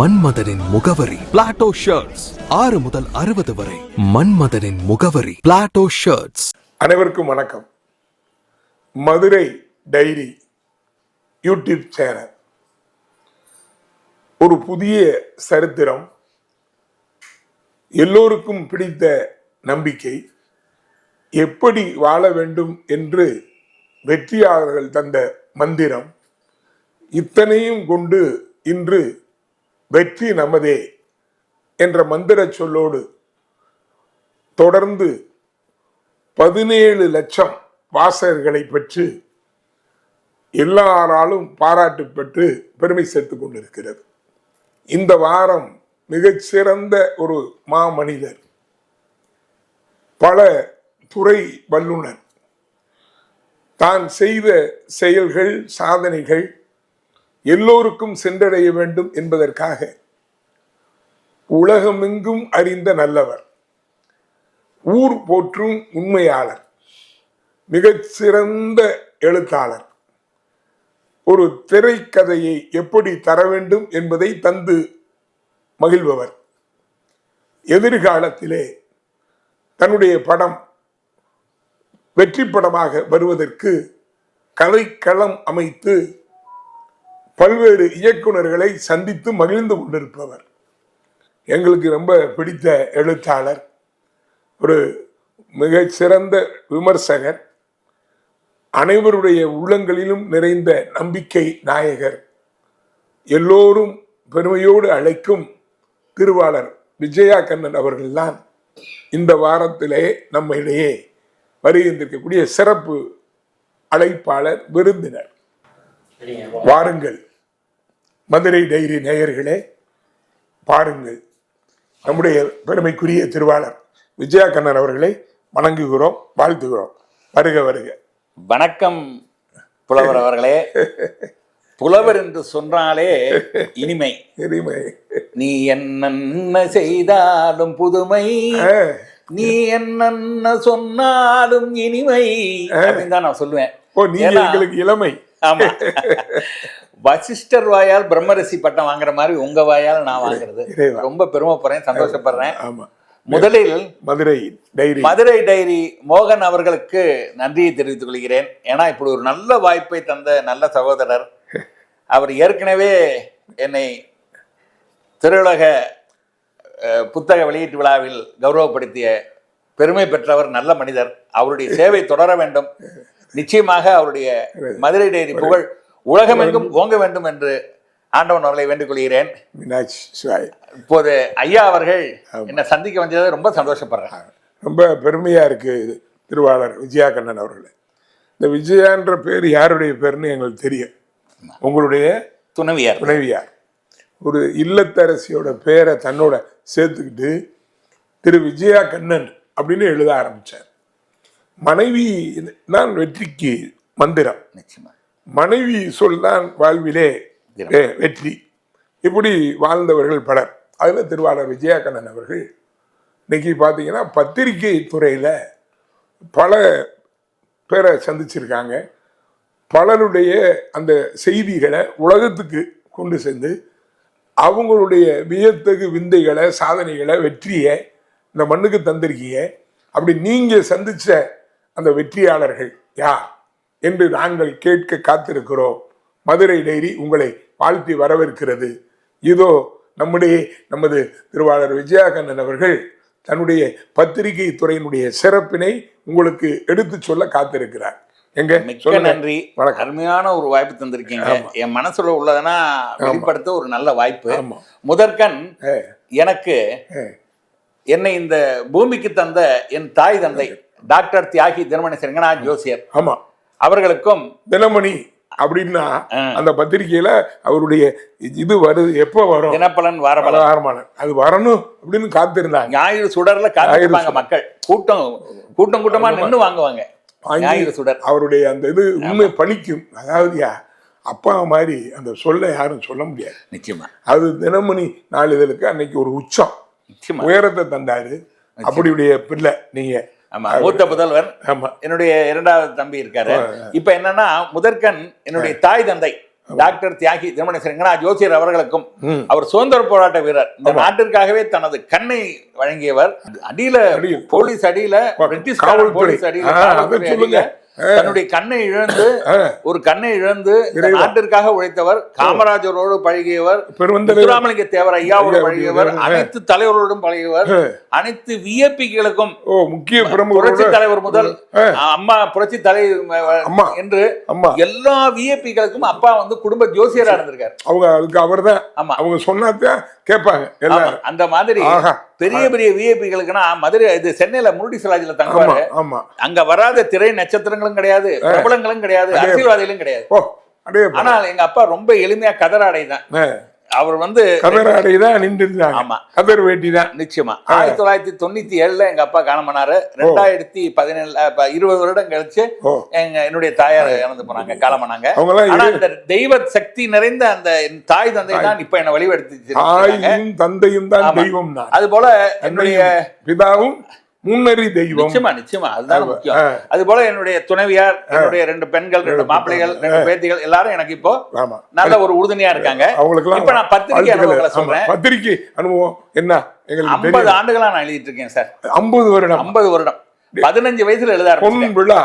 மன்மதனின் முகவரி. Plato shirts ஆறு முதல் அறுபது வரை. மன்மதனின் முகவரி. பிளாட்டோ ஷர்ட்ஸ் அனைவருக்கும் வணக்கம். Madurai diary YouTube channel. ஒரு புதிய சரித்திரம். எல்லோருக்கும் பிடித்த நம்பிக்கை. எப்படி வாழ வேண்டும் என்று வெற்றியாளர்கள் தந்த மந்திரம். இத்தனையும் கொண்டு இன்று வெற்றி நமதே என்ற மந்திர சொல்லோடு தொடர்ந்து பதினேழு லட்சம் வாசகர்களை பெற்று எல்லாராலும் பாராட்டு பெற்று பெருமை சேர்த்து கொண்டிருக்கிறது. இந்த வாரம் மிகச்சிறந்த ஒரு மாமனிதர் பல துறை வல்லுனர். தான் செய்த செயல்கள் சாதனைகள் எல்லோருக்கும் சென்றடைய வேண்டும் என்பதற்காக உலகமெங்கும் அறிந்த நல்லவர் ஊர் போற்றும் உண்மையாளர் மிகச்சிறந்த எழுத்தாளர். ஒரு திரைக்கதையை எப்படி தர வேண்டும் என்பதை தந்து மகிழ்பவர். எதிர்காலத்திலே தன்னுடைய படம் வெற்றி படமாக வருவதற்கு கலைக்களம் அமைத்து பல்வேறு இயக்குனர்களை சந்தித்து மகிழ்ந்து கொண்டிருப்பவர். எங்களுக்கு ரொம்ப பிடித்த எழுத்தாளர் ஒரு மிகச் சிறந்த விமர்சகர் அனைவருடைய உள்ளங்களிலும் நிறைந்த நம்பிக்கை நாயகர் எல்லோரும் பெருமையோடு அழைக்கும் திருவாளர் விஜயா கண்ணன் அவர்கள்தான் இந்த வாரத்திலே நம்மிடையே வருகின்றிருக்கக்கூடிய சிறப்பு அழைப்பாளர் விருந்தினர். வாருங்கள். மதுரை டைரி நேயர்களே பாருங்கள். நம்முடைய பெருமைக்குரிய திருவாளர் விஜயா கண்ணன் அவர்களை வணங்குகிறோம் வாழ்த்துகிறோம். வருக வருக. வணக்கம் புலவர் அவர்களே. புலவர் என்று சொன்னாலே இனிமை. எளிமை நீ என்னென்ன செய்தாலும் புதுமை. நீ என்னென்ன சொன்னாலும் இனிமை. அப்படின்னு தான் நான் சொல்லுவேன். ஓ நீங்க எங்களுக்கு இளமை. ஆமா. வசிஷ்டர் வாயால் பிரம்மரிஷி பட்டம் வாங்குற மாதிரி உங்க வாயால் நான் வாங்குறது. ரொம்ப பெருமைப்படுறேன் சந்தோஷப்படுறேன். ஆமா. முதலில் மதுரை டைரி. மதுரை டைரி மோகன் அவர்களுக்கு நன்றியை தெரிவித்துக் கொள்கிறேன். ஏன்னா இப்படி ஒரு நல்ல வாய்ப்பை தந்த நல்ல சகோதரர். அவர் ஏற்கனவே என்னை திருவுலக அஹ், புத்தக வெளியீட்டு விழாவில் கௌரவப்படுத்திய பெருமை பெற்றவர் நல்ல மனிதர். அவருடைய சேவை தொடர வேண்டும். நிச்சயமாக அவருடைய மதுரை டைரி புகழ் உலகமெங்கும் ஓங்க வேண்டும் என்று ஆண்டவன் அவர்களை வேண்டிக் கொள்கிறேன் இப்போது ஐயா அவர்கள் என்னை சந்திக்க வந்தது ரொம்ப சந்தோஷப்படுறேன். ரொம்ப பெருமையா இருக்கு இது திருவாளர் விஜயா கண்ணன் அவர்களே. இந்த விஜயான்ற பேர் யாருடைய பேர்னு எங்களுக்கு தெரியும். உங்களுடைய துணைவியார். துணைவியார். ஒரு இல்லத்தரசியோட பேரை தன்னோட சேர்த்துக்கிட்டு திரு விஜயா கண்ணன் அப்படின்னு எழுத ஆரம்பிச்சார். மனைவி தான் வெற்றிக்கு மந்திரம். மனைவி சொல்தான் வாழ்விலே திறம். வெ- வெற்றி. இப்படி வாழ்ந்தவர்கள் பலர். அதில் திருவாளர் விஜயகண்ணன் அவர்கள் இன்னைக்கு பார்த்தீங்கன்னா பத்திரிகை துறையில் பல பேரை சந்திச்சிருக்காங்க. பலருடைய அந்த செய்திகளை உலகத்துக்கு கொண்டு சென்று அவங்களுடைய வியத்தகு விந்தைகளை சாதனைகளை வெற்றியை இந்த மண்ணுக்கு தந்திருக்கீங்க. அப்படி நீங்க சந்திச்ச அந்த வெற்றியாளர்கள் யார் என்று நாங்கள் கேட்க காத்திருக்கிறோம். மதுரை டைரி உங்களை வாழ்த்தி வரவேற்கிறது. இதோ நம்முடைய நமது திருவாளர் விஜயாகண்ணன் அவர்கள் தன்னுடைய பத்திரிகை துறையினுடைய சிறப்பினை உங்களுக்கு எடுத்து சொல்ல காத்திருக்கிறார். எங்க? மிக்க. நன்றி. அருமையான ஒரு வாய்ப்பு தந்திருக்கீங்க. என் மனசுல உள்ளதனா வெளிப்படுத்த ஒரு நல்ல வாய்ப்பு. முதற்கண் எனக்கு என்னை இந்த பூமிக்கு தந்த என் தாய் தந்தை டாக்டர் தியாகி திருமண செங்கநாத் ஜோசியர். ஆமா. அவர்களுக்கும் தினமணி அப்படின்னா. அந்த பத்திரிக்கையில அவருடைய இது வருது எப்போ வரும்? தினப்பலன் வாரபலன். பலகாரமான அது வரணும் அப்படின்னு காத்திருந்தாங்க. ஞாயிறு சுடர்ல காத்திருப்பாங்க மக்கள். கூட்டம் கூட்டம் கூட்டமா நின்னு வாங்குவாங்க. வாங்கி ஞாயிறு சுடர். அவருடைய அந்த இது உண்மை பலிக்கும் அதாவது அப்பா மாதிரி அந்த சொல்ல யாரும் சொல்ல முடியாது. நிச்சயமா. அது தினமணி நாளிதழுக்கு அன்னைக்கு ஒரு உச்சம். உயரத்தை தந்தாரு. அப்படியுடைய பிள்ளை நீங்க. ஆமா மூத்த புதல்வன் ஆமா. என்னுடைய இரண்டாவது தம்பி இருக்காரு. இப்ப என்னன்னா முதற்கண் என்னுடைய தாய் தந்தை டாக்டர் தியாகி திருமணேஸ்வரங்கனா ஜோசியர் அவர்களுக்கும். அவர் சுதந்திர போராட்ட வீரர். இந்த நாட்டிற்காகவே தனது கண்ணை வழங்கியவர். அடியில. போலீஸ் அடியில பிரிட்டிஷ். போலீஸ் அடியில தன்னுடைய கண்ணை இழந்து ஒரு கண்ணை இழந்து. நாட்டிற்காக உழைத்தவர் காமராஜரோடு பழகியவர் முத்துராமலிங்க தேவர் ஐயாவோடு ஐயா, பழகியவர். அனைத்து தலைவரோடும் பழகியவர். அனைத்து விஐபிகளுக்கும் ஓ முக்கிய புரட்சி தலைவர் முதல். அம்மா புரட்சி தலை அம்மா. என்று எல்லா விஐபிகளுக்கும் அப்பா வந்து குடும்ப ஜோசியரா இருந்திருக்காரு. அவங்க அதுக்கு அவர்தான். ஆமா. அவங்க சொன்னாதான் கேட்பாங்க அந்த மாதிரி பெரிய பெரிய விஐபிகளுக்குன்னா மதுரை இது சென்னையில முருடி சிலாஜில ஆமா தங்குவாரு. ஆமா அங்க வராத திரை நட்சத்திரங்களும் கிடையாது பிரபலங்களும் கிடையாது. அரசியல்வாதிகளும் கிடையாது. ஆனால் எங்க அப்பா ரொம்ப எளிமையா கதராடை தான் அவர் வந்து கதர் அடைதான் நின்று இருந்தாங்க ஆமா. கதர் வேட்டி தான் நிச்சயமா ஆயிரத்தி தொள்ளாயிரத்தி தொண்ணூத்தி ஏழுல எங்க அப்பா காலமானாரு ரெண்டாயிரத்தி பதினேழு இருபது வருடம் கழிச்சு எங்க என்னுடைய தாயார் இறந்து போனாங்க காலமானாங்க ஆனா இந்த தெய்வ சக்தி நிறைந்த அந்த தாய் தந்தை தான் இப்ப என்ன வழிபடுத்தி தாயும் தந்தையும் தான். தெய்வம் தான் அது போல என்னுடைய பிதாவும் முன்னறி தெய்வம். நிச்சயமா நிச்சயமா. அதுதான் முக்கியம். அது போல என்னுடைய துணைவியார் என்னுடைய ரெண்டு பெண்கள் ரெண்டு மாப்பிள்ளைகள் ரெண்டு பேத்திகள் எல்லாரும் எனக்கு இப்போ நல்ல ஒரு உறுதுணையா இருக்காங்க. அவங்களுக்கெல்லாம் இப்ப நான் பத்திரிகை. அனுபவங்களை சொல்றேன். பத்திரிகை அனுபவம் என்ன? எங்களுக்கு ஐம்பது ஆண்டுகளா நான் எழுதிட்டு இருக்கேன் சார். ஐம்பது வருடம். ஐம்பது வருடம். பதினஞ்சு வயசுல எழுத பொன் விழா.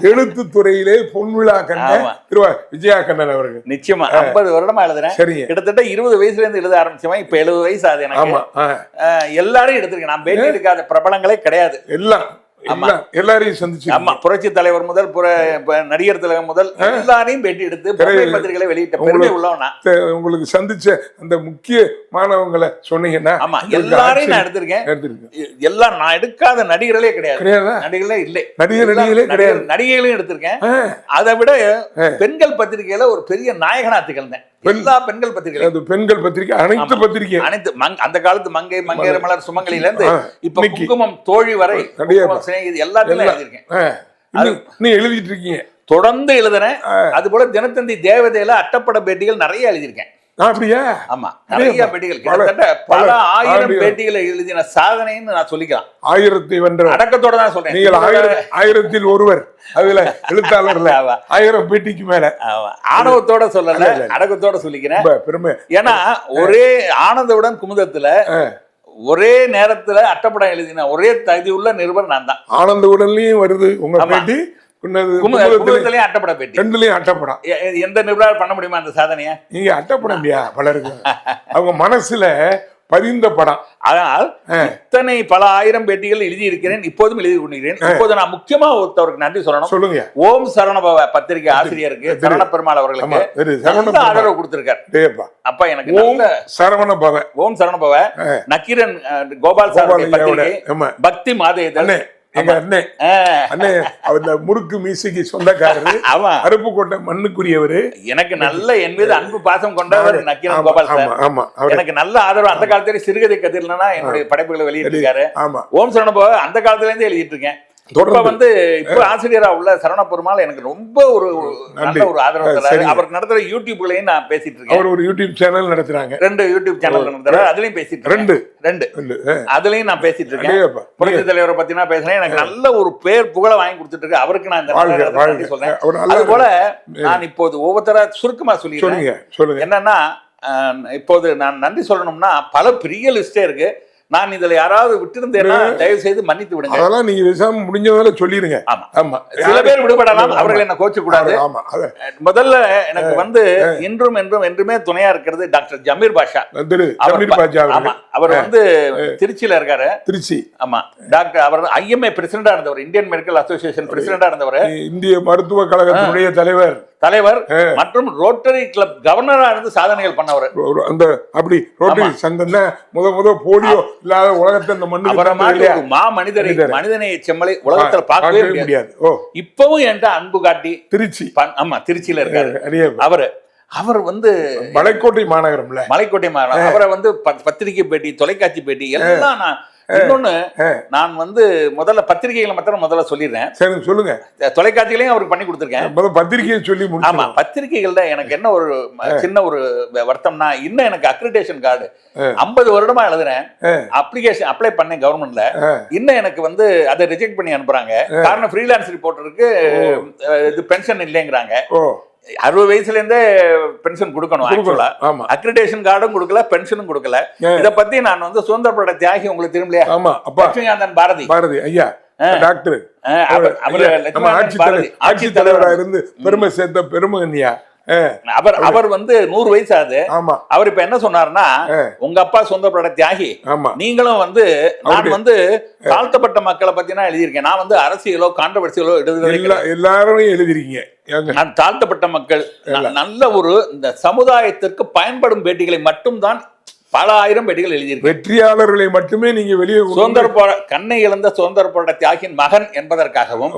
எழுத்து துறையிலே பொன் விழா ஆமா. திருவா விஜயா கண்ணன் அவர்கள். நிச்சயமா. ஐம்பது வருடமா எழுதுறேன். சரிங்க. கிட்டத்தட்ட இருபது வயசுல இருந்து எழுத ஆரம்பிச்சவன் இப்ப எழுபது வயசு ஆகுது எனக்கு. எல்லாரையும் எடுத்திருக்கேன். நான் பேட்டி எடுக்காத பிரபலங்களே கிடையாது. எல்லாம். எல்லாரையும் சந்திச்சு ஆமா புரட்சி தலைவர் முதல் புற நடிகர் தலைவர் முதல் எல்லாரையும் பேட்டி எடுத்து பத்திரிகைகளை வெளியிட்ட பெருமை உள்ளவனா? உங்களுக்கு சந்திச்ச அந்த முக்கிய மாணவங்களை சொன்னீங்கன்னா ஆமா எல்லாரையும் நான் எடுத்திருக்கேன். எடுத்திருக்கேன். எல்லாம் நான் எடுக்காத நடிகர்களே கிடையாது. நடிகர்களே இல்லை. நடிகர் நடிகளே கிடையாது. நடிகைகளையும் எடுத்திருக்கேன். அதை விட பெண்கள் பத்திரிகையில ஒரு பெரிய நாயகனா திகழ்ந்தேன். எல்லா பெண்கள் பத்திரிகையிலும் அது பெண்கள் பத்திரிக்கை அனைத்து பத்திரிக்கை அனைத்து அந்த காலத்து மங்கை மங்கையர் மலர் சுமங்கலில இருந்து இப்ப. குங்குமம் தோழி வரை எல்லாத்தையும் எழுதியிருக்கேன். எழுதிட்டு இருக்கீங்க. தொடர்ந்து எழுதுறேன். அது போல தினத்தந்தி தேவதையில அட்டப்பட பேட்டிகள் நிறைய எழுதியிருக்கேன். அப்படியா? ஆமா. நிறைய பேட்டிகள். கிட்டத்தட்ட பல ஆயிரம். பேட்டிகளை எழுதின சாதனைன்னு நான் சொல்லிக்கலாம். ஆயிரத்தை வென்ற அடக்கத்தோட தான் சொல்றேன். நீங்கள் ஆயிரம் ஆயிரத்தில் ஒருவர். அதுல எழுத்தாளர்ல. ஆயிரம் பேட்டிக்கு மேல. ஆணவத்தோட சொல்லல அடக்கத்தோட சொல்லிக்கிறேன். பெருமை. ஏன்னா ஒரே ஆனந்தவுடன் குமுதத்துல ஒரே நேரத்துல அட்டப்படம் எழுதின ஒரே தகுதி உள்ள நிருபர் நான் தான். ஆனந்த உடன்லயும் வருது உங்க. பேட்டி. குமுதத்திலயும் அட்டப்பட பேட்டி ரெண்டுலயும் அட்டப்படம். எ- எ- எந்த நிருபரால் பண்ண முடியுமா அந்த சாதனைய? நீங்க அட்டப்படம் இல்லையா பலருக்கு? அவங்க மனசுல பதிந்த படம். ஆனால் இத்தனை பல ஆயிரம் பேட்டிகள் எழுதி இருக்கிறேன் இப்போதும் எழுதி கொண்டிருக்கிறேன். இப்போது நான் முக்கியமா ஒருத்தவருக்கு நன்றி சொல்லணும். சொல்லுங்க. ஓம் சரணபவ பத்திரிகை ஆசிரியருக்கு சரண பெருமாள் அவர்களுக்கு. ஆதரவு கொடுத்திருக்காரு? அப்ப எனக்கு ஓம் நல்ல சரவண பவ ஓம் சரணபவ. நக்கீரன் கோபால் ஐயாவோட, பத்திரிகை. பக்தி அண்ணே எங்க அண்ணே. அண்ணே அவர் இந்த முறுக்கு மீசைக்கு சொந்தக்காரரு. ஆமா. அருப்புக்கோட்டை மண்ணுக்குரியவரு. எனக்கு நல்ல என் மீது அன்பு பாசம் கொண்டவர் நக்கீரன் கோபால் சார். ஆமா எனக்கு நல்ல ஆதரவு அந்த காலத்திலே சிறுகதை கதிர்லனா என்னுடைய படைப்புகளை வெளியிட்டிருக்காரு. ஆமா. ஓம் சரணபவ அந்த காலத்துல இருந்தே எழுதிட்டு இருக்கேன். இப்ப வந்து இப்ப ஆசிரியரா உள்ள சரண பெருமாள் எனக்கு ரொம்ப ஒரு நல்ல. ஒரு ஆதரவு தராரு. சரிங்க. அவர் நடத்துற யூடியூப்லயும் நான் பேசிட்டு இருக்கேன். அவர் ஒரு யூடியூப் சேனல் நடத்துறாங்க. ரெண்டு யூடியூப் சேனல் நடத்துறாரு. அதுலயும் பேசிட்டு ரெண்டு. ரெண்டு. அதுலயும் நான் பேசிட்டு இருக்கேன். புரட்சி தலைவரை பத்தி நான் பேசுறேன். எனக்கு நல்ல ஒரு பேர் புகழ வாங்கி கொடுத்துட்டு இருக்கு. அவருக்கு நான் இந்த சொல்றேன். அது போல நான் இப்போது ஒவ்வொருத்தரா சுருக்கமா சொல்லிடுறேன். சொல்லுங்க என்னன்னா இப்போது நான் நன்றி சொல்லணும்னா பல பெரிய லிஸ்டே இருக்கு. நான் இதுல யாராவது விட்டிருந்தேன்னா தயவு செய்து மன்னித்து விடுங்க. அதெல்லாம் நீங்க பேசாம முடிஞ்ச வேலை சொல்லிருங்க ஆமா. ஆமா. சில பேர் விடுபடலாம் அவர்கள் என்ன கோச்சு கூடாது ஆமா முதல்ல எனக்கு வந்து இன்றும் என்றும் என்றுமே துணையா இருக்கிறது டாக்டர் ஜமீர் பாஷா. ஜமீர் ப- பாஜா ஆமா. அவர் வந்து திருச்சியில இருக்காரு. திருச்சி. ஆமா. டாக்டர் அவர் ஐஎம்ஏ பிரசிடண்டா இருந்தவர் இந்தியன் மெடிக்கல் அசோசியேஷன் பிரசிடண்டா இருந்தவர். இந்திய மருத்துவ கழகத்தினுடைய தலைவர். தலைவர் மற்றும் ரோட்டரி கிளப் கவர்னரா இருந்து சாதனைகள் பண்ணவர். அந்த அப்படி ரோட்டரி தான் முத முத போலியோ இல்லாத உலகத்தை இந்த? ஒரு மா மனிதரை. மனிதனைய செம்மலை உலகத்துல பார்க்கவே முடியாது. இப்பவும் என்கிட்ட அன்பு காட்டி திருச்சி. ஆமா திருச்சியில இருக்காரு. அவரு அவர் வந்து மலைக்கோட்டை மாநகரம்ல. மலைக்கோட்டை மாவட்டம் அவரை வந்து பத்திரிகை பேட்டி தொலைக்காட்சி பேட்டி எல்லாம் நான் இன்னொன்னு நான் வந்து முதல்ல பத்திரிகைகளை மாத்திரம் முதல்ல சொல்லிடுறேன். சரி சொல்லுங்க. தொலைக்காட்சியிலையும் அவருக்கு பண்ணி கொடுத்துருக்கேன். பத்திரிகையை சொல்லி ஆமா பத்திரிகைகள்ல எனக்கு என்ன ஒரு சின்ன ஒரு வருத்தம்னா இன்னும் எனக்கு அக்ரிடேஷன் கார்டு ஐம்பது வருடமா எழுதுறேன். அப்ளிகேஷன் அப்ளை பண்ணேன் கவர்மெண்ட்ல இன்னும் எனக்கு வந்து அதை ரிஜெக்ட் பண்ணி அனுப்புறாங்க. காரணம் ஃப்ரீலான்ஸ் ரிப்போர்ட்டருக்கு இது பென்ஷன் இல்லைங்கிறாங்க. அறுபது வயசுல இருந்தே பென்ஷன் கொடுக்கணும். ஆமா. அக்ரிடேஷன் கார்டும் கொடுக்கல பென்ஷனும் கொடுக்கல. இத பத்தி நான் வந்து சுதந்திர போராட்ட தியாகி உங்களுக்கு திரும்பலையா ஆமா அப்பா. லட்சுமிகாந்தன் பாரதி. பாரதி ஐயா டாக்டர். ஆட்சி பாரதி. தலைவர் ஆட்சி தலைவரா. இருந்து பெருமை சேர்த்த பெருமகன்யா அவர் அவர் வந்து நூறு வயசு ஆகுது. அவர் இப்ப என்ன சொன்னாருன்னா. உங்க அப்பா சுதந்திர போராட்ட தியாகி. நீங்களும் வந்து நான் வந்து தாழ்த்தப்பட்ட மக்களை பத்தி நான் எழுதியிருக்கேன். நான் வந்து அரசியலோ கான்ட்ரவர்சியலோ எழுதுறது எல்லா எல்லாரும் எழுதிருக்கீங்க நான் தாழ்த்தப்பட்ட மக்கள் நல்ல ஒரு இந்த சமுதாயத்திற்கு பயன்படும் பேட்டிகளை மட்டும்தான் பல ஆயிரம் பேட்டிகள் எழுதியிருக்கேன். வெற்றியாளர்களை மட்டுமே நீங்க வெளியே சுதந்திர போரா கண்ணை இழந்த சுதந்திர போராட்ட தியாகியின் மகன் என்பதற்காகவும்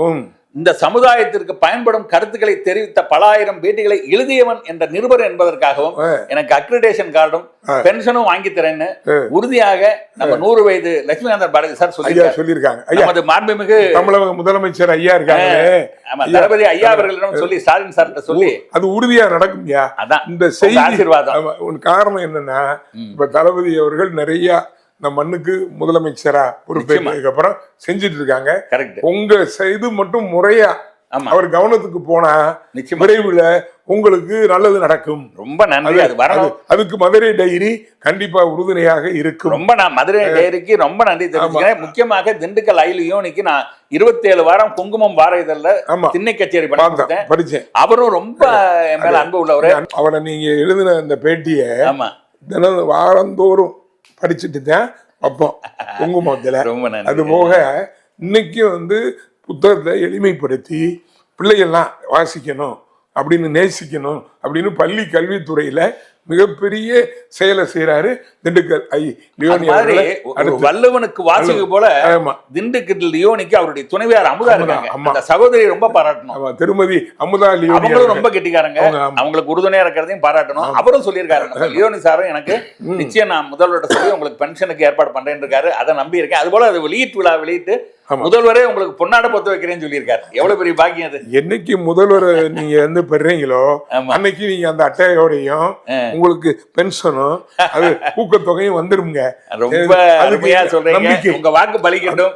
இந்த சமுதாயத்திற்கு பயன்படும் கருத்துக்களை தெரிவித்த பல ஆயிரம் பேட்டிகளை எழுதியவன் என்ற நிருபர் என்பதற்காகவும். எனக்கு அக்ரிடேஷன் கார்டும். பென்ஷனும் வாங்கி தரேன்னு. உறுதியாக நம்ம நூறு வயது லட்சுமிகாந்தன் பாரதி சார் ஐயா சொல்லியிருக்காங்க. ஐயா. நமது மாண்புமிகு தமிழக முதலமைச்சர் ஐயா இருக்காங்களே. ஆமா தளபதி ஐயா அவர்களிடம் சொல்லி ஸ்டாலின் சார்கிட்ட சொல்லி அது உறுதியா நடக்கும்யா அதான். இந்த செய்தி ஆசீர்வாதம். காரணம் என்னன்னா இப்ப தளபதி அவர்கள் நிறைய இந்த மண்ணுக்கு முதலமைச்சரா பொறுப்பேற்றதுக்கு அப்புறம் செஞ்சுட்டு இருக்காங்க. உங்க செய்து மட்டும் முறையா அவர் கவனத்துக்கு போனா விரைவில் உங்களுக்கு நல்லது நடக்கும். ரொம்ப நன்றி. அது வரணும். அது- அதுக்கு மதுரை டைரி கண்டிப்பா உறுதுணையாக இருக்கும். ரொம்ப நான் மதுரை டைரிக்கு ரொம்ப நன்றி தெரிவிச்சுக்கிறேன். முக்கியமாக திண்டுக்கல் ஐல் யோனிக்கு நான் இருபத்தேழு வாரம் குங்குமம் வார இதழ்ல திண்ணை கச்சேரி பார்த்தேன் படிச்சேன் அவரும் ரொம்ப என் மேல அன்பு உள்ளவரு. அவரை நீங்க எழுதின அந்த பேட்டியை தினம் வாரந்தோறும் படிச்சுட்டு தான் வைப்போம் குங்குமத்துல அது போக இன்னைக்கு வந்து புத்தகத்தை எளிமைப்படுத்தி பிள்ளைகள்லாம் வாசிக்கணும் அப்படின்னு நேசிக்கணும் அப்படின்னு பள்ளி கல்வித்துறையில மிகப்பெரிய செயலை செய்யறாரு திண்டுக்கல் ஐ லியோனி வள்ளுவனுக்கு வாசிக்கு போல திண்டுக்கல் லியோனிக்கு அவருடைய துணைவியார் அமுதா இருக்காங்க. அந்த சகோதரியை ரொம்ப பாராட்டணும். ஆமா திருமதி அமுதா லியோனி அவங்களும். ரொம்ப கெட்டிக்காரங்க. அவங்களுக்கு உறுதுணையா இருக்கிறதையும் பாராட்டணும். அவரும் சொல்லியிருக்காரு லியோனி சாரும் எனக்கு நிச்சயம் நான் முதல்வர்கிட்ட சொல்லி உங்களுக்கு பென்ஷனுக்கு ஏற்பாடு பண்றேன்னு இருக்காரு அதை நம்பி இருக்கேன் அது போல அது வெளியீட்டு விழா வெளியிட்டு. முதல்வரே உங்களுக்கு பொன்னாட பொத்து வைக்கிறேன்னு சொல்லியிருக்காரு. எவ்வளவு பெரிய பாக்கியம் அது? என்னைக்கு முதல்வர் நீங்க வந்து பெறீங்களோ. அன்னைக்கு நீங்க அந்த அட்டையோடையும் உங்களுக்கு பென்ஷனும் அது ஊக்கத்தொகையும் வந்துருங்க ரொம்ப அருமையா சொல்றீங்க. உங்க வாக்கு பலிக்கட்டும்.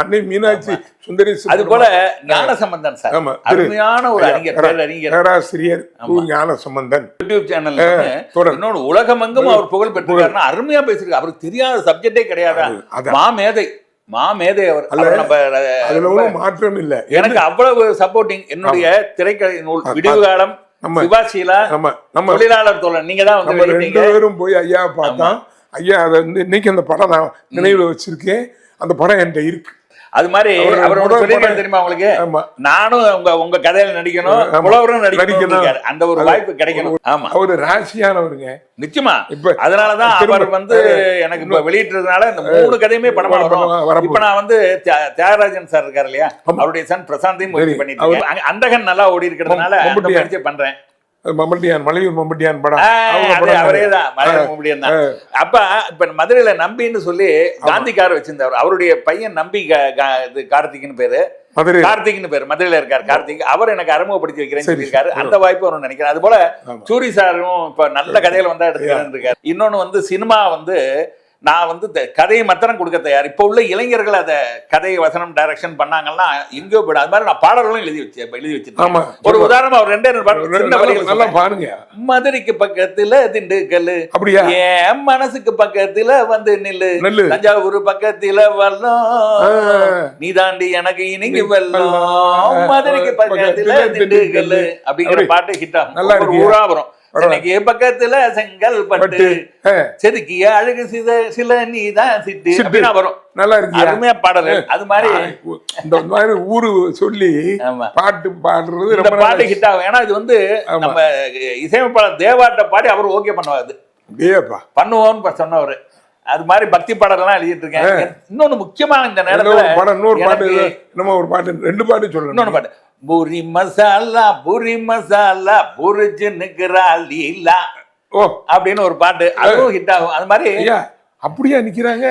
அன்னை மீனாட்சி சுந்தரி அது போல ஞான சம்பந்தன் சார். அருமையான ஒரு அறிஞர் பேரறிஞர். பேராசிரியர். ஞான சம்பந்தன். யூடியூப் சேனல்ல தொடர். இன்னொன்னு உலகமெங்கும் அவர் புகழ் பெற்றிருக்காருன்னா அருமையா பேசிருக்காரு அவருக்கு தெரியாத சப்ஜெக்டே கிடையாது. மாமேதை. மாமேதை அவர் நம்ம அதுல மாற்றம் இல்ல. எனக்கு அவ்வளவு சப்போர்ட்டிங் என்னுடைய திரைக்கதை நூல் விடிவு காலம் நம்ம- சிவாசிலா நம்ம நம்ம தொழிலாளர் தோழன் நீங்க தான் வந்து ரெண்டு பேரும் போய் ஐயா பார்த்தோம் ஐயா அதை வந்து இன்னைக்கு அந்த படம் நான் நினைவுல வச்சிருக்கேன். அந்த படம் என்கிட்ட இருக்கு. அது மாதிரி அவர் சொல்லியிருக்காரு தெரியுமா உங்களுக்கு? நானும் உங்க உங்க கதையில நடிக்கணும். புலவரும் நடிக்கணும். அந்த ஒரு வாய்ப்பு கிடைக்கணும். ஆமா. அவரு ராசியானவருங்க. நிச்சயமா. இப்ப அதனாலதான் அவர் வந்து எனக்கு இப்ப வெளியிட்டதுனால இந்த மூணு கதையுமே படமா வரும். இப்ப நான் வந்து தியா- தியாகராஜன் சார் இருக்காரு இல்லையா? அவருடைய சன் பிரசாந்தையும் முயற்சி. பண்ணிட்டு அந்தகன் நல்லா ஓடி இருக்கிறதுனால பண்றேன். மம்பட்டியான் மலையூர் மம்பட்டியான் படம். அவரே. தான் அப்ப இப்ப மதுரையில நம்பின்னு சொல்லி காந்தி கார் வச்சிருந்தவர் அவருடைய பையன் நம்பி இது கார்த்திக்னு பேரு. மதுரை கார்த்திக்னு பேர். மதுரையில இருக்கார் கார்த்திக். அவர் எனக்கு அறிமுகப்படுத்தி வைக்கிறேன்னு சொல்லியிருக்காரு. அந்த வாய்ப்பு வரும் நினைக்கிறேன். அது போல. சூரி சாரும் இப்ப நல்ல கதையில வந்தா எடுத்துக்கிறேன் இருக்காரு. இன்னொன்னு வந்து சினிமா வந்து நான் வந்து கதையை மாத்திரம் கொடுக்க தயார். இப்போ உள்ள இளைஞர்கள் அதை கதை வசனம் டைரக்ஷன் பண்ணாங்கன்னா எங்கேயோ போயிடும். அது மாதிரி நான் பாடல்களும் எழுதி வச்சு எழுதி வச்சிருக்கேன். ஒரு உதாரணமா ஒரு ரெண்டே ரெண்டு. பாருங்க மதுரைக்கு பக்கத்துல திண்டுக்கல் அப்படியா? என் மனசுக்கு பக்கத்துல வந்து நில்லு. நெல்லு. தஞ்சாவூர் பக்கத்துல வல்லம். நீ தாண்டி எனக்கு இனிங்க வெல்லம். மதுரைக்கு பக்கத்துல திண்டுக்கல். அப்படிங்கிற அப்படி. பாட்டு ஹிட் ஆகும்? ஊரா வரும். சென்னைக்கு பக்கத்துல செங்கல் பட்டு செதுக்கிய அழகு சித சில நீதான் சிட்டு சிட்டு. வரும். நல்லா இருக்கியா? அருமையா பாடல். அது மாதிரி இந்த மாதிரி ஊரு சொல்லி பாட்டு பாடுறது ரொம்ப பாட்டு ஹிட் ஆகும். ஏன்னா இது வந்து. நம்ம இசையமைப்பாளர் தேவாட்ட பாடி அவர் ஓகே பண்ணுவாரு. அப்படியேப்பா. பண்ணுவோம்னு சொன்னவரு. அது மாதிரி பக்தி பாடலாம் எழுதிட்டு இருக்கேன். இன்னொன்னு முக்கியமா இந்த நேரத்துல படம் இன்னொரு பாட்டு நம்ம ஒரு பாட்டு ரெண்டு பாட்டு சொல்லணும். இன்னொன்னு பாட்டு. பூரி மசாலா பூரி மசாலா புரிஞ்சு நிக்கிறா லீலா ஓ. அப்படின்னு ஒரு பாட்டு. அதுவும் ஹிட் ஆகும். அது மாதிரி ஐயா அப்படியா நிக்கிறாங்க?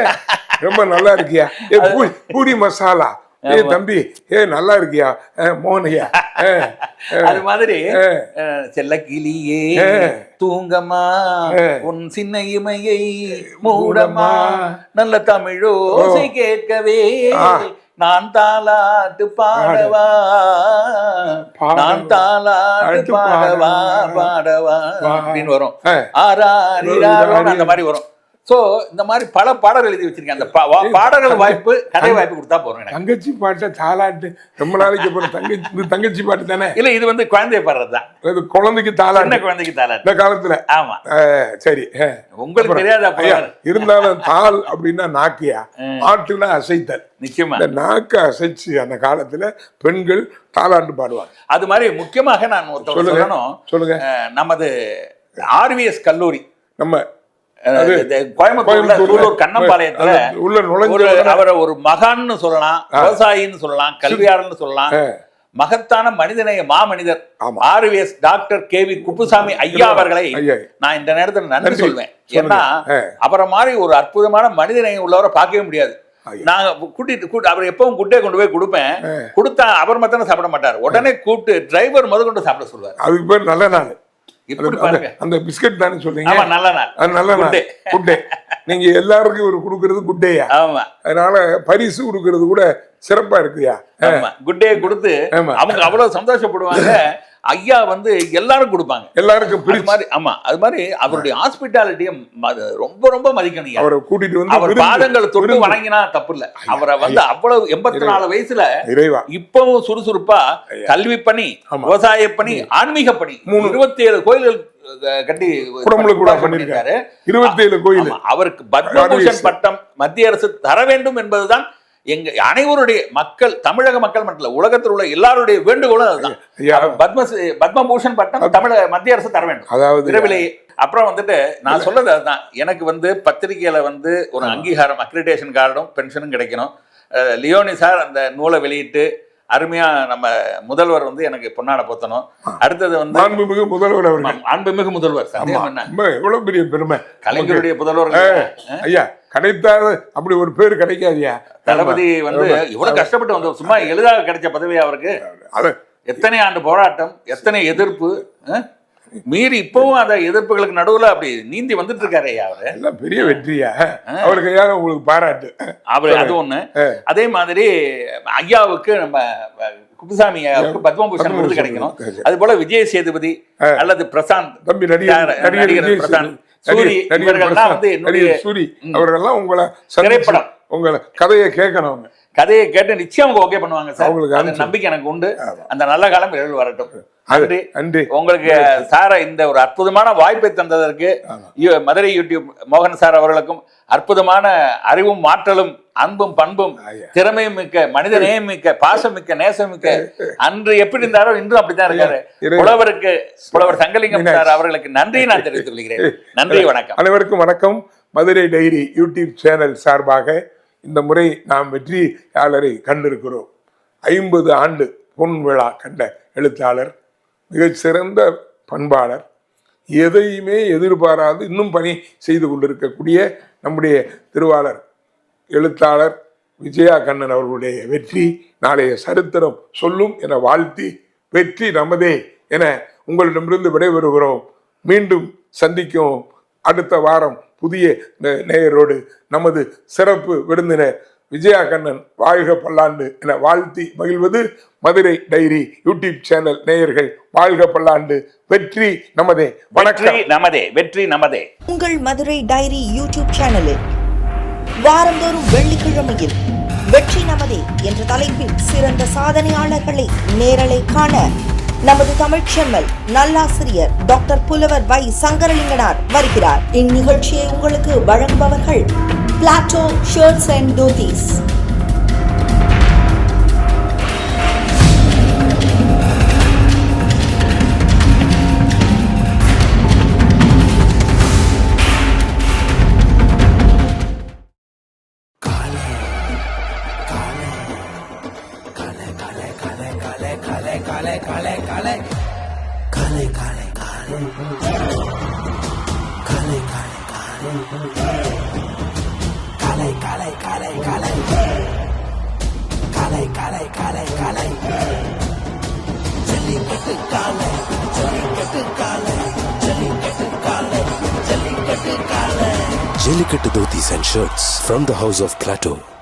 ரொம்ப நல்லா இருக்கியா? ஏ பூரி பூரி மசாலா. ஏ தம்பி ஏ நல்லா இருக்கியா? ஏ, அது மாதிரி செல்ல கிளியே. தூங்கமா. உன் சின்ன இமையை மூடமா நல்ல தமிழோ கேட்கவே. நான் தாலாட்டு பாடவா. நான் அடுத்து பாடவா பாடவா. அப்படின்னு வரும் ஆ. ஆறாரிராரோன்னு அந்த மாதிரி வரும் சோ இந்த மாதிரி பல பாடல்கள் எழுதி வச்சிருக்கேன். அந்த பாடல்கள் வாய்ப்பு கதை வாய்ப்பு கொடுத்தா எனக்கு. தங்கச்சி பாட்டை தாலாட்டு ரொம்ப நாளைக்கு அப்புறம் தங்கச்சி தங்கச்சி பாட்டு தானே? இல்ல இது வந்து குழந்தை பாடுறதுதான். இது குழந்தைக்கு தாலாட்டு குழந்தைக்கு தாலாட்டு இந்த காலத்துல. ஆமா. சரி. உங்களுக்கு தெரியாத இருந்தாலும் தாள் அப்படின்னா நாக்கியா? ஆட்டுனா அசைத்தல். நிச்சயமா. இந்த நாக்கை அசைச்சு அந்த காலத்துல பெண்கள் தாலாட்டு பாடுவாங்க. அது மாதிரி முக்கியமாக நான் ஒருத்தர். சொல்லணும். சொல்லுங்க. நமது ஆர்விஎஸ் கல்லூரி. நம்ம கோயம்புத்தூர்ல சூலூர் கண்ணம்பாளையத்துல உள்ள நுழைஞ்ச அவரை ஒரு மகான்னு சொல்லலாம் விவசாயின்னு சொல்லலாம் கல்வியாளர்னு சொல்லலாம் மகத்தான மனிதநேய மாமனிதர் ஆமா. RVS doctor K V Kuppusamy ஐயா அவர்களை. நான் இந்த நேரத்தில் நன்றி. சொல்வேன். ஏன்னா. அவரை மாதிரி ஒரு அற்புதமான மனிதநேயம் உள்ளவரை பார்க்கவே முடியாது. நாங்க கூட்டிட்டு கூட்டு அவர் எப்பவும் குட்டே கொண்டு போய் கொடுப்பேன் கொடுத்தா அவர் மட்டும் சாப்பிட மாட்டார் உடனே கூப்பிட்டு டிரைவர் முத கொண்டு சாப்பிட சொல்லுவார் அதுக்கு பேர் நல்ல நாள் அந்த- பிஸ்கட் தானே சொல்றீங்க? நல்ல நாள். நல்ல நாள். day. குட்டே. நீங்க எல்லாருக்கும் ஒரு கொடுக்கறது குட்டேயா? ஆமா. அதனால பரிசு கொடுக்கறது கூட சிறப்பா இருக்குயா? ஆமா. குட்டே கொடுத்து. அவங்க அவ்வளவு சந்தோஷப்படுவாங்க. ஐயா வந்து எல்லாரும் கொடுப்பாங்க. எல்லாருக்கும் அது மாதிரி ஆமா அது மாதிரி அவருடைய ஹாஸ்பிட்டாலிட்டியை ரொம்ப ரொம்ப மதிக்கணும். அவரை கூட்டிட்டு வந்து அவர் பாதங்களை தொட்டு. வணங்கினா தப்பு இல்ல அவரை வந்து அவ்வளவு எண்பத்தி நாலு வயசுல இப்பவும் சுறுசுறுப்பா கல்வி பணி. விவசாய பணி ஆன்மீக பணி மூணு. இருபத்தி ஏழு கோயில்கள் கட்டி கூட பண்ணியிருக்காரு. இருபத்தி ஏழு கோயில் அவருக்கு பத்மபூஷன். பட்டம் மத்திய அரசு தர வேண்டும் என்பதுதான் எங்க அனைவருடைய மக்கள் தமிழக மக்கள் மட்டும் உலகத்தில் உள்ள எல்லாருடைய வேண்டுகோளும் அதுதான். ஐயா. அவர் பத்ம பத்மபூஷன் பட்டம் தமிழக மத்திய அரசு தர வேண்டும். அதாவது விரைவிலேயே அப்புறம் வந்துட்டு நான் சொல்றது அதுதான். எனக்கு வந்து பத்திரிகையில வந்து ஒரு அங்கீகாரம் அக்ரிடேஷன் கார்டும் பென்ஷனும் கிடைக்கணும். லியோனி சார் அந்த நூலை வெளியிட்டு அருமையா நம்ம முதல்வர் வந்து எனக்கு பொன்னாட போத்தணும். அடுத்தது வந்து மாண்புமிகு முதல்வர் அவர்கள். அன்புமிகு முதல்வர். எவ்வளவு பெரிய பெருமை. கலைஞருடைய புதல்வர் ஐயா கிடைத்தாத அப்படி ஒரு பேர் கிடைக்காதியா? தளபதி வந்து இவ்வளவு கஷ்டப்பட்டு வந்தவர் சும்மா எளிதாக கிடைச்ச பதவி அவருக்கு? எத்தனை ஆண்டு போராட்டம் எத்தனை எதிர்ப்பு? மீறி இப்பவும் அந்த எதிர்ப்புகளுக்கு நடுவுல அப்படி நீந்தி வந்துட்டு இருக்காரு ஐயா அவரு. எல்லாம் பெரிய வெற்றியா? அவருக்கு உங்களுக்கு பாராட்டு. அவர் அது ஒண்ணு. அதே மாதிரி ஐயாவுக்கு நம்ம குப்புசாமி பத்மபூஷன் விருது கிடைக்கணும். அது போல விஜய் சேதுபதி அல்லது பிரசாந்த். தம்பி நடிகர் பிரசாந்த், சூரி, இவர்கள்லாம் வந்து என்னுடைய- சூரி அவர்கள்லாம் உங்களை திரைப்படம். உங்களை கதையை கேட்கணும். கதையை கேட்டு நிச்சயம் அவங்க ஓகே பண்ணுவாங்க சார். அனுப்பிச்சு. நம்பிக்கை எனக்கு உண்டு. அந்த நல்ல காலம் விரைவில் வரட்டும். நன்றி. நன்றி. உங்களுக்கு சார இந்த ஒரு அற்புதமான வாய்ப்பை தந்ததற்கு மதுரை யூடியூப் மோகன் சார் அவர்களுக்கும் அற்புதமான அறிவும் ஆற்றலும் அன்பும் பண்பும். திறமையும் மிக்க மனிதநேயம் மிக்க பாசம் மிக்க நேசம் மிக்க அன்று எப்படி இருந்தாரோ இன்றும் அப்படித்தான் இருக்காரு. புலவருக்கு புலவர் சங்கலிங்கம் சார் அவர்களுக்கு நன்றியை நான் தெரிவித்துக் கொள்கிறேன். நன்றி வணக்கம். அனைவருக்கும் வணக்கம். மதுரை டைரி யூடியூப் சேனல் சார்பாக இந்த முறை நாம் வெற்றியாளரை கண்டிருக்கிறோம். ஐம்பது ஆண்டு பொன் விழா கண்ட எழுத்தாளர் மிகச்சிறந்த பண்பாளர். எதையுமே எதிர்பாராது இன்னும் பணி செய்து கொண்டிருக்கக்கூடிய நம்முடைய திருவாளர் எழுத்தாளர் விஜயா கண்ணன் அவர்களுடைய வெற்றி நாளைய சரித்திரம் சொல்லும் என வாழ்த்தி வெற்றி நமதே என உங்களிடமிருந்து விடைபெறுகிறோம். மீண்டும் சந்திக்கும் அடுத்த வாரம் புதிய நேயரோடு நமது சிறப்பு விருந்தினர் விஜயா கண்ணன் வாழ்க பல்லாண்டு என வாழ்த்தி மகிழ்வது மதுரை டைரி யூடியூப் சேனல் நேயர்கள் வாழ்க பல்லாண்டு. வெற்றி நமதே. வெற்றி வணக்கம் நமதே. வெற்றி நமதே. உங்கள் மதுரை டைரி யூடியூப் சேனலில் வாரந்தோறும் வெள்ளிக்கிழமையில் வெற்றி நமதே என்ற தலைப்பில் சிறந்த சாதனையாளர்களை நேரலை காண நமது தமிழ்ச் செம்மல் நல்லாசிரியர் டாக்டர் புலவர் வை சங்கரலிங்கனார் வருகிறார். இந்நிகழ்ச்சியை உங்களுக்கு வழங்குபவர்கள் plateau shirts and dhotis. From the house of Plateau.